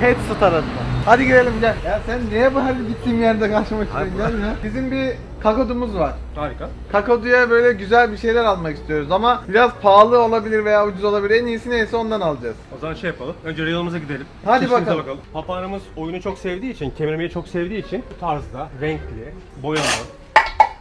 Pet Star'a. Hadi girelim gel. Ya sen niye bu her gittiğim yerde karşıma çıkıyorsun gel ya. Bizim bir kakodumuz var. Harika. Kakoduya böyle güzel bir şeyler almak istiyoruz ama biraz pahalı olabilir veya ucuz olabilir. En iyisi neyse ondan alacağız. O zaman şey yapalım. Önce reyonumuza gidelim. Hadi Çiftliğimize bakalım. Papağanımız oyunu çok sevdiği için, kemirmeyi çok sevdiği için bu tarzda renkli, boyalı,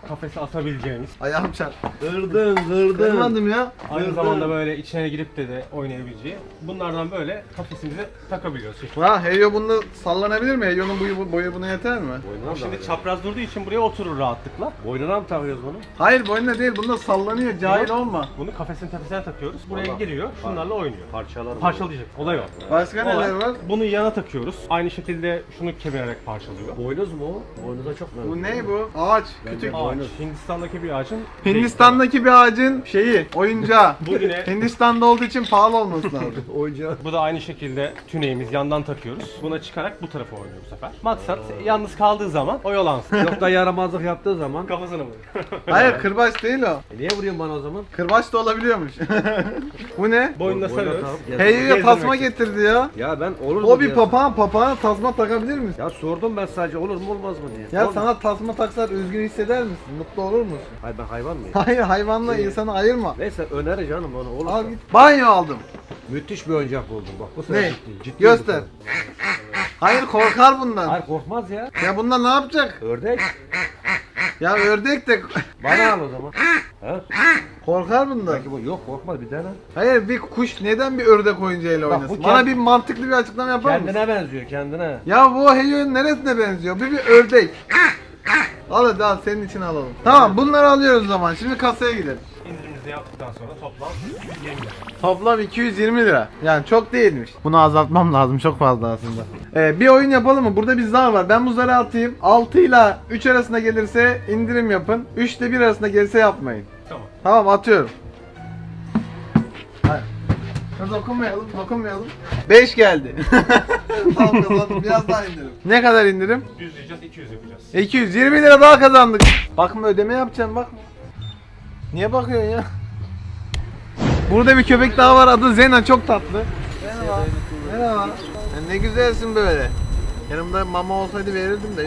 kafese asabileceğimiz, Ayağım çarp. Kırdın kırdın. Kırmadım ya. aynı Kırdın. zamanda böyle içine girip de de oynayabileceği bunlardan böyle kafesimize takabiliyoruz. Şimdi, Ha Heyo bunda sallanabilir mi? Heyo'nun boyu, boyu buna yeter mi? Boynuna mı şimdi çapraz durduğu için buraya oturur rahatlıkla. Boynuna mı takıyoruz bunu? Hayır boynuna değil bunda sallanıyor cahil olma. Bunu kafesin tepesine takıyoruz. Buraya Vallahi. giriyor, şunlarla oynuyor. Parçalar? Parçalayacak. Olay o. Başka Olay. neler var? Bunu yana takıyoruz. Aynı şekilde şunu kemirerek parçalıyor. Boynuz mu? Boynuza çok mu? Bu ne bu? Ağaç. Küçük. Bence- Ağaç. Hindistan'daki bir ağacın Hindistan'daki bir ağacın şeyi, oyuncağı. Bugüne- Hindistan'da olduğu için pahalı olması lazım. Oyuncağı. Bu da aynı şekilde tüneğimiz yandan takıyoruz. Buna çıkarak bu tarafa oynuyor bu sefer. Maksat yalnız kaldığı zaman oyalansın. Yok da yaramazlık yaptığı zaman. Kafasına vuruyor. Hayır kırbaç değil o. E niye vuruyorsun bana o zaman? Kırbaç da olabiliyormuş. bu ne? Boynuna Boynuna sarıyoruz. takıp Gezdirmek tasma getirdi ya. Ya ben olur mu O bir diye- papağan, papağana tasma takabilir misin? Ya sordum ben sadece olur mu olmaz mı diye. Ya Olmaz. sana tasma taksalar üzgün hisseder misin? Mutlu olur musun? Hayır ben hayvan mıyım? Hayır hayvanla Ee, insanı ayırma. Neyse öneri canım onu olur. Al git. Banyo aldım. Müthiş bir oyuncak buldum bak bu sefer Ne? ciddi. ciddi Göster. bu Hayır korkar bundan. Hayır korkmaz ya. Ya bundan ne yapacak? Ördek. Ya ördek de Bana al o zaman. Ha? korkar bundan. Belki bu yok korkmaz bir tane. Hayır bir kuş neden bir ördek oyuncağıyla Bak, oynasın? bu Bana kend- bir mantıklı bir açıklama yapar mısın? Kendine benziyor kendine. Ya bu Heyo'nun neresine benziyor? Bir bir ördek. Al hadi al senin için alalım. Tamam bunları alıyoruz o zaman. Şimdi kasaya gidelim. İndirimimizi yaptıktan sonra toplam 120 lira. Toplam 220 lira. Yani çok değilmiş. Bunu azaltmam lazım çok fazla aslında. Ee, bir oyun yapalım mı? Burada bir zar var. Ben bu zarı atayım. 6 ile 3 arasında gelirse indirim yapın. 3 ile 1 arasında gelirse yapmayın. Tamam. Tamam atıyorum. Hayır. Dokunmayalım, dokunmayalım. 5 geldi. tamam. Biraz daha indirim. Ne kadar indirim? 100 diyeceğiz 200 yapacağız. 220 lira daha kazandık. Bakma ödeme yapacağım bakma. Niye bakıyorsun ya? Burada bir köpek daha var adı Zena çok tatlı. Merhaba. Merhaba. Ne güzelsin böyle. Yanımda mama olsaydı verirdim de.